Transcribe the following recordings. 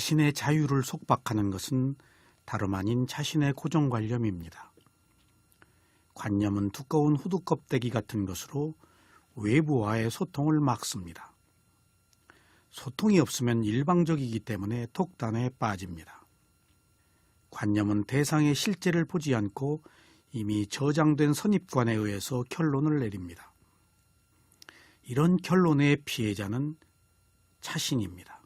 자신의 자유를 속박하는 것은 다름 아닌 자신의 고정관념입니다. 관념은 두꺼운 후드 껍데기 같은 것으로 외부와의 소통을 막습니다. 소통이 없으면 일방적이기 때문에 독단에 빠집니다. 관념은 대상의 실제를 보지 않고 이미 저장된 선입관에 의해서 결론을 내립니다. 이런 결론의 피해자는 자신입니다.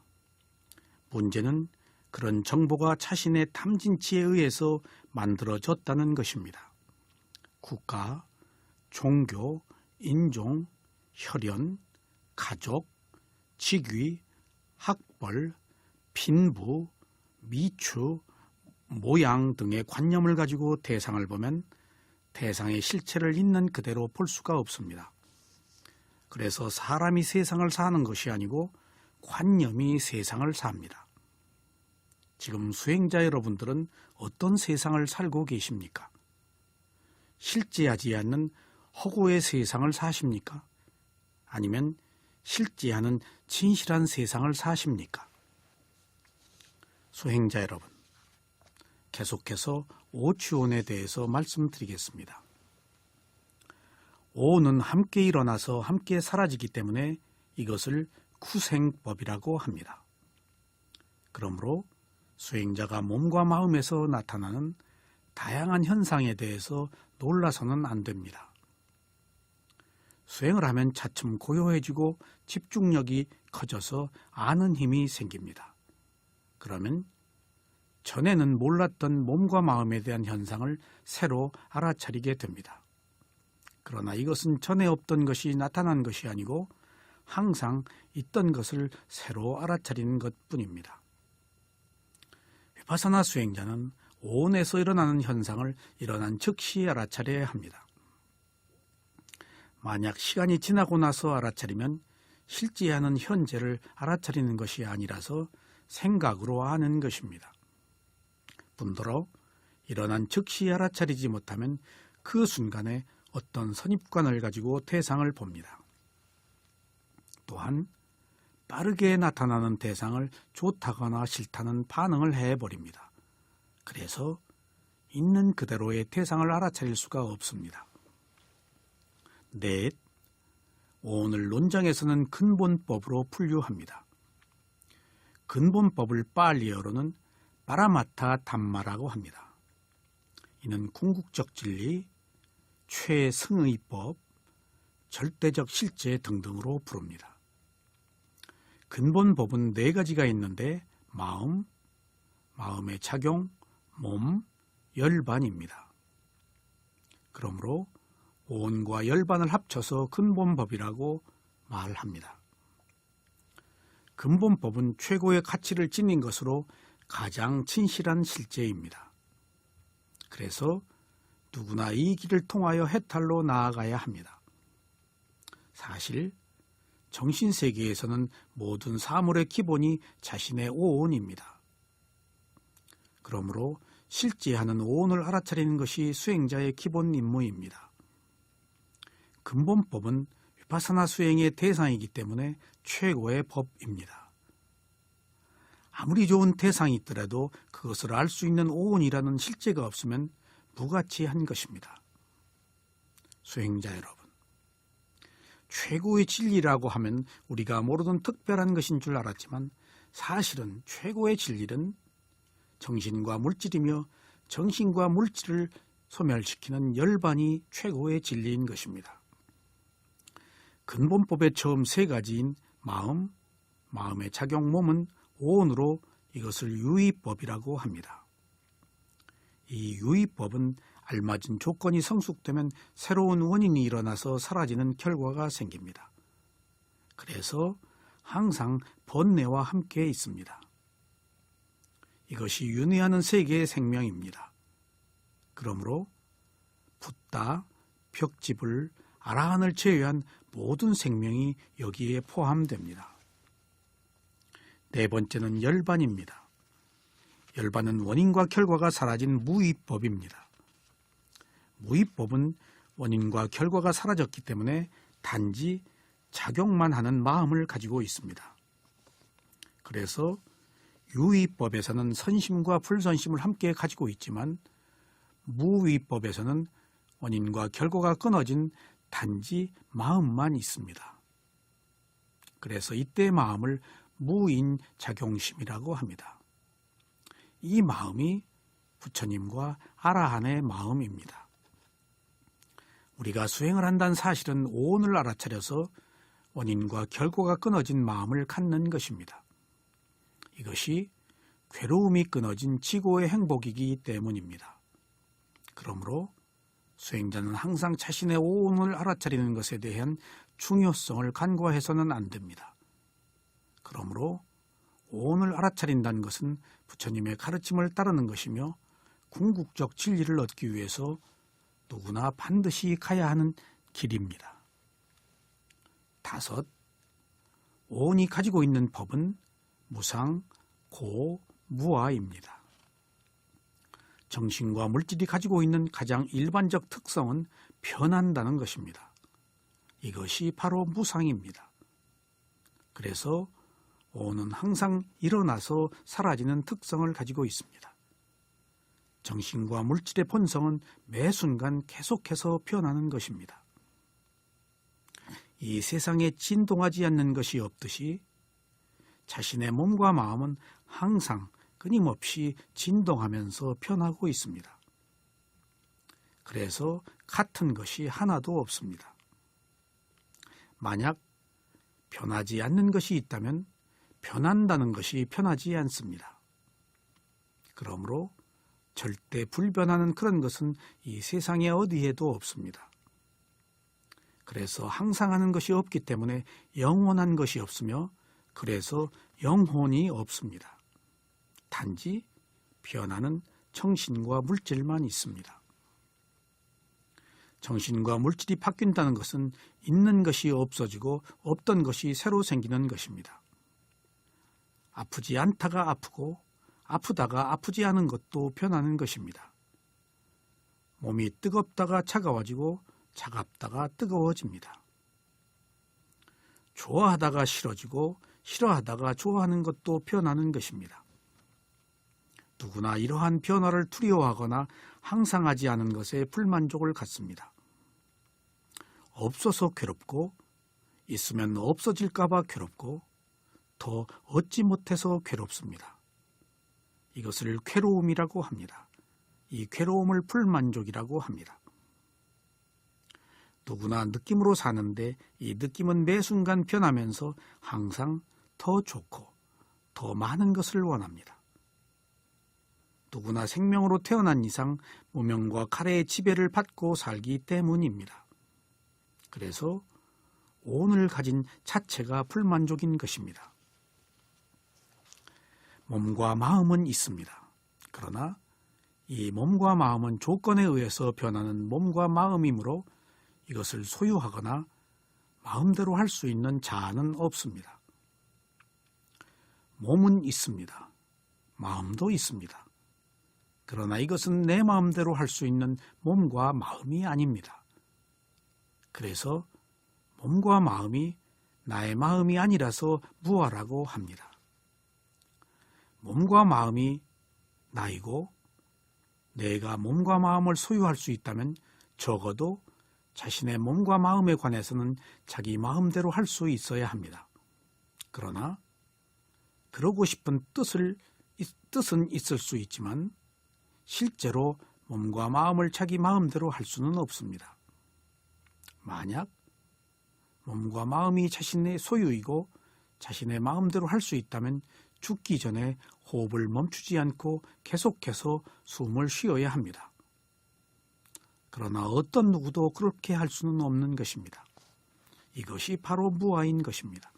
문제는 그런 정보가 자신의 탐진치에 의해서 만들어졌다는 것입니다. 국가, 종교, 인종, 혈연, 가족, 직위, 학벌, 빈부, 미추, 모양 등의 관념을 가지고 대상을 보면 대상의 실체를 있는 그대로 볼 수가 없습니다. 그래서 사람이 세상을 사는 것이 아니고 관념이 세상을 삽니다. 지금 수행자 여러분들은 어떤 세상을 살고 계십니까? 실제하지 않는 허구의 세상을 사십니까? 아니면 실제하는 진실한 세상을 사십니까? 수행자 여러분, 계속해서 오추온에 대해서 말씀드리겠습니다. 오는 함께 일어나서 함께 사라지기 때문에 이것을 쿠생법이라고 합니다. 그러므로 수행자가 몸과 마음에서 나타나는 다양한 현상에 대해서 놀라서는 안 됩니다. 수행을 하면 차츰 고요해지고 집중력이 커져서 아는 힘이 생깁니다. 그러면 전에는 몰랐던 몸과 마음에 대한 현상을 새로 알아차리게 됩니다. 그러나 이것은 전에 없던 것이 나타난 것이 아니고 항상 있던 것을 새로 알아차리는 것 뿐입니다. 위파사나 수행자는 오온에서 일어나는 현상을 일어난 즉시 알아차려야 합니다. 만약 시간이 지나고 나서 알아차리면 실제하는 현재를 알아차리는 것이 아니라서 생각으로 아는 것입니다. 분더러 일어난 즉시 알아차리지 못하면 그 순간에 어떤 선입관을 가지고 대상을 봅니다. 또한 빠르게 나타나는 대상을 좋다거나 싫다는 반응을 해버립니다. 그래서 있는 그대로의 대상을 알아차릴 수가 없습니다. 넷, 오늘 논장에서는 근본법으로 분류합니다. 근본법을 빨리어로는 파라마타 담마라고 합니다. 이는 궁극적 진리, 최승의법, 절대적 실제 등등으로 부릅니다. 근본 법은 네 가지가 있는데 마음, 마음의 작용, 몸, 열반입니다. 그러므로 온과 열반을 합쳐서 근본법이라고 말합니다. 근본법은 최고의 가치를 지닌 것으로 가장 진실한 실제입니다. 그래서 누구나 이 길을 통하여 해탈로 나아가야 합니다. 사실 정신세계에서는 모든 사물의 기본이 자신의 오온입니다. 그러므로 실제하는 오온을 알아차리는 것이 수행자의 기본 임무입니다. 근본법은 위파사나 수행의 대상이기 때문에 최고의 법입니다. 아무리 좋은 대상이 있더라도 그것을 알 수 있는 오온이라는 실제가 없으면 무가치한 것입니다. 수행자 여러분, 최고의 진리라고 하면 우리가 모르던 특별한 것인 줄 알았지만 사실은 최고의 진리는 정신과 물질이며 정신과 물질을 소멸시키는 열반이 최고의 진리인 것입니다. 근본법의 처음 세 가지인 마음, 마음의 작용 몸은 오온으로 이것을 유의법이라고 합니다. 이 유의법은 알맞은 조건이 성숙되면 새로운 원인이 일어나서 사라지는 결과가 생깁니다. 그래서 항상 번뇌와 함께 있습니다. 이것이 윤회하는 세계의 생명입니다. 그러므로 붓다, 벽집을, 아라한을 제외한 모든 생명이 여기에 포함됩니다. 네 번째는 열반입니다. 열반은 원인과 결과가 사라진 무위법입니다. 무위법은 원인과 결과가 사라졌기 때문에 단지 작용만 하는 마음을 가지고 있습니다. 그래서 유의법에서는 선심과 불선심을 함께 가지고 있지만 무위법에서는 원인과 결과가 끊어진 단지 마음만 있습니다. 그래서 이때 마음을 무인 작용심이라고 합니다. 이 마음이 부처님과 아라한의 마음입니다. 우리가 수행을 한다는 사실은 오온을 알아차려서 원인과 결과가 끊어진 마음을 갖는 것입니다. 이것이 괴로움이 끊어진 지고의 행복이기 때문입니다. 그러므로 수행자는 항상 자신의 오온을 알아차리는 것에 대한 중요성을 간과해서는 안 됩니다. 그러므로 오온을 알아차린다는 것은 부처님의 가르침을 따르는 것이며 궁극적 진리를 얻기 위해서 누구나 반드시 가야 하는 길입니다. 다섯, 오온이 가지고 있는 법은 무상, 고, 무아입니다. 정신과 물질이 가지고 있는 가장 일반적 특성은 변한다는 것입니다. 이것이 바로 무상입니다. 그래서 오는 항상 일어나서 사라지는 특성을 가지고 있습니다. 정신과 물질의 본성은 매 순간 계속해서 변하는 것입니다. 이 세상에 진동하지 않는 것이 없듯이 자신의 몸과 마음은 항상 끊임없이 진동하면서 변하고 있습니다. 그래서 같은 것이 하나도 없습니다. 만약 변하지 않는 것이 있다면 변한다는 것이 편하지 않습니다. 그러므로 절대 불변하는 그런 것은 이 세상에 어디에도 없습니다. 그래서 항상 하는 것이 없기 때문에 영원한 것이 없으며 그래서 영혼이 없습니다. 단지 변하는 정신과 물질만 있습니다. 정신과 물질이 바뀐다는 것은 있는 것이 없어지고 없던 것이 새로 생기는 것입니다. 아프지 않다가 아프고 아프다가 아프지 않은 것도 변하는 것입니다. 몸이 뜨겁다가 차가워지고 차갑다가 뜨거워집니다. 좋아하다가 싫어지고 싫어하다가 좋아하는 것도 변하는 것입니다. 누구나 이러한 변화를 두려워하거나 항상 하지 않은 것에 불만족을 갖습니다. 없어서 괴롭고 있으면 없어질까봐 괴롭고 더 얻지 못해서 괴롭습니다. 이것을 괴로움이라고 합니다. 이 괴로움을 불만족이라고 합니다. 누구나 느낌으로 사는데 이 느낌은 매 순간 변하면서 항상 더 좋고 더 많은 것을 원합니다. 누구나 생명으로 태어난 이상 무명과 칼의 지배를 받고 살기 때문입니다. 그래서 오늘 가진 자체가 불만족인 것입니다. 몸과 마음은 있습니다. 그러나 이 몸과 마음은 조건에 의해서 변하는 몸과 마음이므로 이것을 소유하거나 마음대로 할 수 있는 자아는 없습니다. 몸은 있습니다. 마음도 있습니다. 그러나 이것은 내 마음대로 할 수 있는 몸과 마음이 아닙니다. 그래서 몸과 마음이 나의 마음이 아니라서 무아라고 합니다. 몸과 마음이 나이고 내가 몸과 마음을 소유할 수 있다면 적어도 자신의 몸과 마음에 관해서는 자기 마음대로 할 수 있어야 합니다. 그러나 그러고 싶은 뜻을 뜻은 있을 수 있지만 실제로 몸과 마음을 자기 마음대로 할 수는 없습니다. 만약 몸과 마음이 자신의 소유이고 자신의 마음대로 할 수 있다면 죽기 전에 호흡을 멈추지 않고 계속해서 숨을 쉬어야 합니다. 그러나 어떤 누구도 그렇게 할 수는 없는 것입니다. 이것이 바로 무아인 것입니다.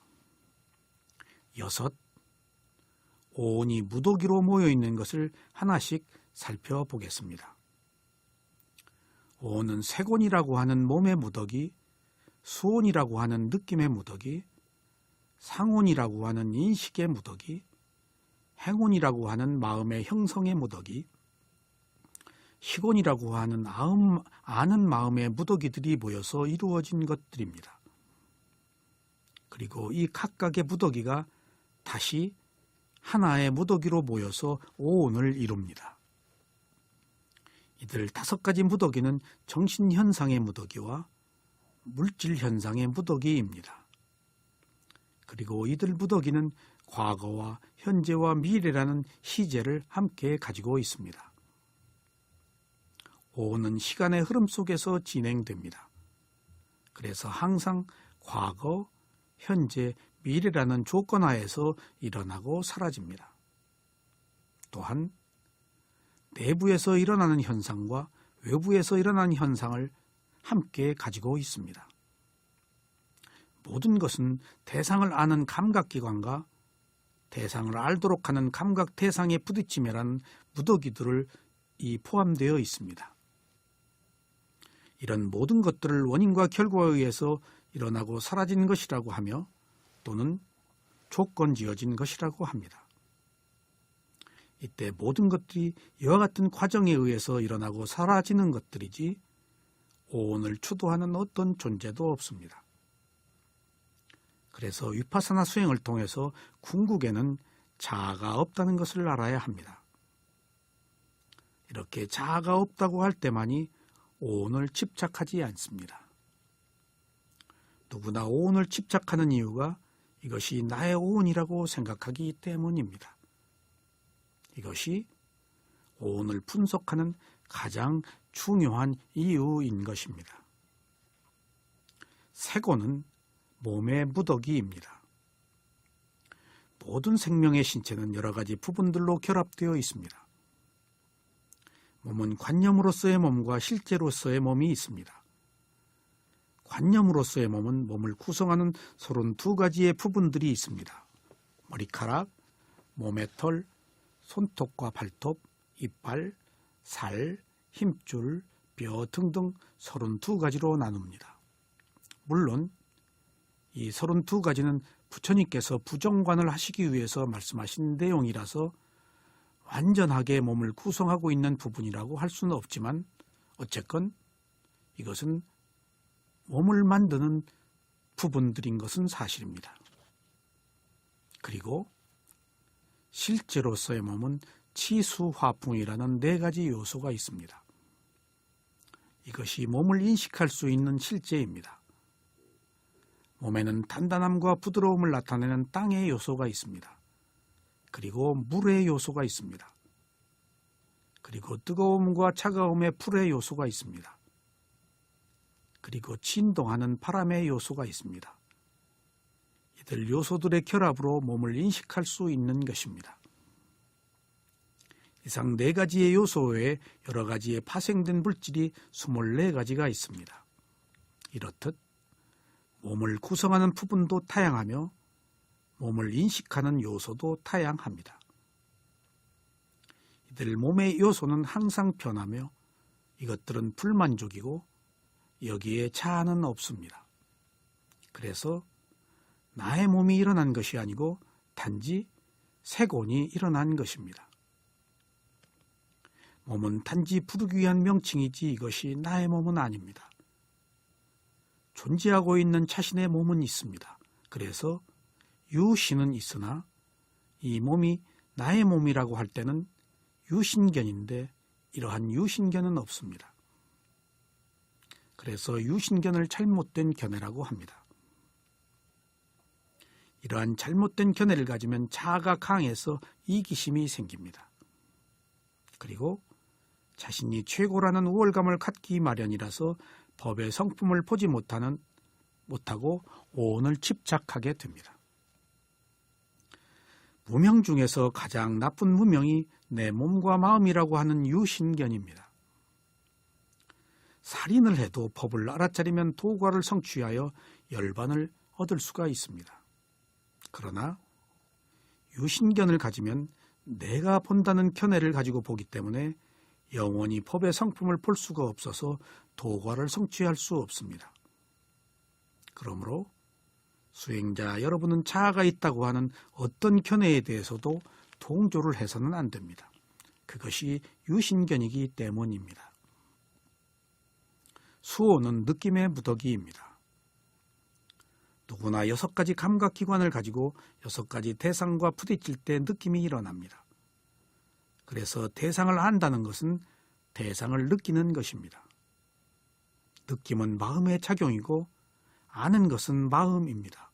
여섯, 온이 무더기로 모여 있는 것을 하나씩 살펴보겠습니다. 온은 세곤이라고 하는 몸의 무더기, 수온이라고 하는 느낌의 무더기, 상온이라고 하는 인식의 무더기, 행운이라고 하는 마음의 형성의 무더기, 희곤이라고 하는 아음, 아는 마음의 무더기들이 모여서 이루어진 것들입니다. 그리고 이 각각의 무더기가 다시 하나의 무더기로 모여서 오온을 이룹니다. 이들 다섯 가지 무더기는 정신현상의 무더기와 물질현상의 무더기입니다. 그리고 이들 무더기는 과거와 현재와 미래라는 시제를 함께 가지고 있습니다. 오온은 시간의 흐름 속에서 진행됩니다. 그래서 항상 과거, 현재, 미래라는 조건 하에서 일어나고 사라집니다. 또한 내부에서 일어나는 현상과 외부에서 일어나는 현상을 함께 가지고 있습니다. 모든 것은 대상을 아는 감각기관과 대상을 알도록 하는 감각 대상의 부딪힘이라는 무더기들을 이 포함되어 있습니다. 이런 모든 것들을 원인과 결과에 의해서 일어나고 사라진 것이라고 하며 또는 조건 지어진 것이라고 합니다. 이때 모든 것들이 이와 같은 과정에 의해서 일어나고 사라지는 것들이지 오온을 추도하는 어떤 존재도 없습니다. 그래서 위파사나 수행을 통해서 궁극에는 자아가 없다는 것을 알아야 합니다. 이렇게 자아가 없다고 할 때만이 오온을 집착하지 않습니다. 누구나 오온을 집착하는 이유가 이것이 나의 오온이라고 생각하기 때문입니다. 이것이 오온을 분석하는 가장 중요한 이유인 것입니다. 세고는 몸의 무더기입니다. 모든 생명의 신체는 여러 가지 부분들로 결합되어 있습니다. 몸은 관념으로서의 몸과 실제로서의 몸이 있습니다. 관념으로서의 몸은 몸을 구성하는 서른 두 가지의 부분들이 있습니다. 머리카락, 몸의 털, 손톱과 발톱, 이빨, 살, 힘줄, 뼈 등등 서른 두 가지로 나눕니다. 물론 이 서른 두 가지는 부처님께서 부정관을 하시기 위해서 말씀하신 내용이라서 완전하게 몸을 구성하고 있는 부분이라고 할 수는 없지만 어쨌건 이것은 몸을 만드는 부분들인 것은 사실입니다. 그리고 실제로서의 몸은 치수화풍이라는 네 가지 요소가 있습니다. 이것이 몸을 인식할 수 있는 실제입니다. 몸에는 단단함과 부드러움을 나타내는 땅의 요소가 있습니다. 그리고 물의 요소가 있습니다. 그리고 뜨거움과 차가움의 풀의 요소가 있습니다. 그리고 진동하는 바람의 요소가 있습니다. 이들 요소들의 결합으로 몸을 인식할 수 있는 것입니다. 이상 네 가지의 요소 외에 여러 가지의 파생된 물질이 24가지가 있습니다. 이렇듯 몸을 구성하는 부분도 다양하며 몸을 인식하는 요소도 다양합니다. 이들 몸의 요소는 항상 변하며 이것들은 불만족이고 여기에 자아는 없습니다. 그래서 나의 몸이 일어난 것이 아니고 단지 세곤이 일어난 것입니다. 몸은 단지 부르기 위한 명칭이지 이것이 나의 몸은 아닙니다. 존재하고 있는 자신의 몸은 있습니다. 그래서 유신은 있으나 이 몸이 나의 몸이라고 할 때는 유신견인데 이러한 유신견은 없습니다. 그래서 유신견을 잘못된 견해라고 합니다. 이러한 잘못된 견해를 가지면 자아가 강해서 이기심이 생깁니다. 그리고 자신이 최고라는 우월감을 갖기 마련이라서 법의 성품을 보지 못하는 못하고 오온을 집착하게 됩니다. 무명 중에서 가장 나쁜 무명이 내 몸과 마음이라고 하는 유신견입니다. 살인을 해도 법을 알아차리면 도과를 성취하여 열반을 얻을 수가 있습니다. 그러나 유신견을 가지면 내가 본다는 견해를 가지고 보기 때문에 영원히 법의 성품을 볼 수가 없어서 도과를 성취할 수 없습니다. 그러므로 수행자 여러분은 자아가 있다고 하는 어떤 견해에 대해서도 동조를 해서는 안 됩니다. 그것이 유신견이기 때문입니다. 수호는 느낌의 무더기입니다. 누구나 여섯 가지 감각 기관을 가지고 여섯 가지 대상과 부딪힐 때 느낌이 일어납니다. 그래서 대상을 안다는 것은 대상을 느끼는 것입니다. 느낌은 마음의 작용이고 아는 것은 마음입니다.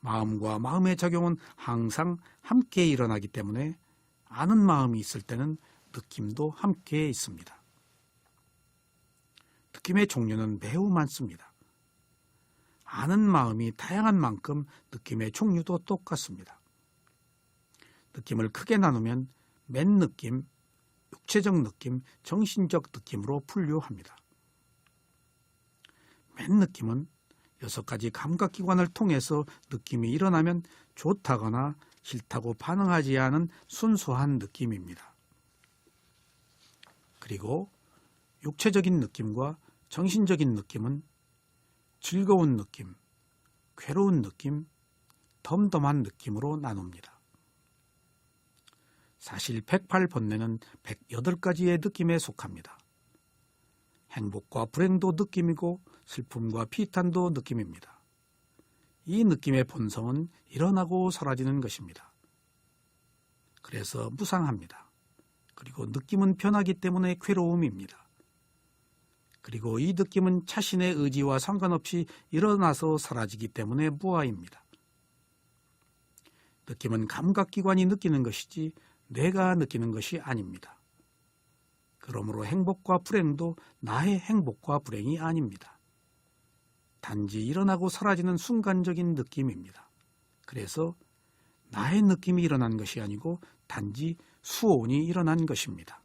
마음과 마음의 작용은 항상 함께 일어나기 때문에 아는 마음이 있을 때는 느낌도 함께 있습니다. 느낌의 종류는 매우 많습니다. 아는 마음이 다양한 만큼 느낌의 종류도 똑같습니다. 느낌을 크게 나누면 맨 느낌, 육체적 느낌, 정신적 느낌으로 분류합니다. 맨 느낌은 여섯 가지 감각기관을 통해서 느낌이 일어나면 좋다거나 싫다고 반응하지 않은 순수한 느낌입니다. 그리고 육체적인 느낌과 정신적인 느낌은 즐거운 느낌, 괴로운 느낌, 덤덤한 느낌으로 나눕니다. 사실 108번뇌는 108가지의 느낌에 속합니다. 행복과 불행도 느낌이고 슬픔과 피탄도 느낌입니다. 이 느낌의 본성은 일어나고 사라지는 것입니다. 그래서 무상합니다. 그리고 느낌은 변하기 때문에 괴로움입니다. 그리고 이 느낌은 자신의 의지와 상관없이 일어나서 사라지기 때문에 무아입니다. 느낌은 감각기관이 느끼는 것이지 뇌가 느끼는 것이 아닙니다. 그러므로 행복과 불행도 나의 행복과 불행이 아닙니다. 단지 일어나고 사라지는 순간적인 느낌입니다. 그래서 나의 느낌이 일어난 것이 아니고 단지 수온이 일어난 것입니다.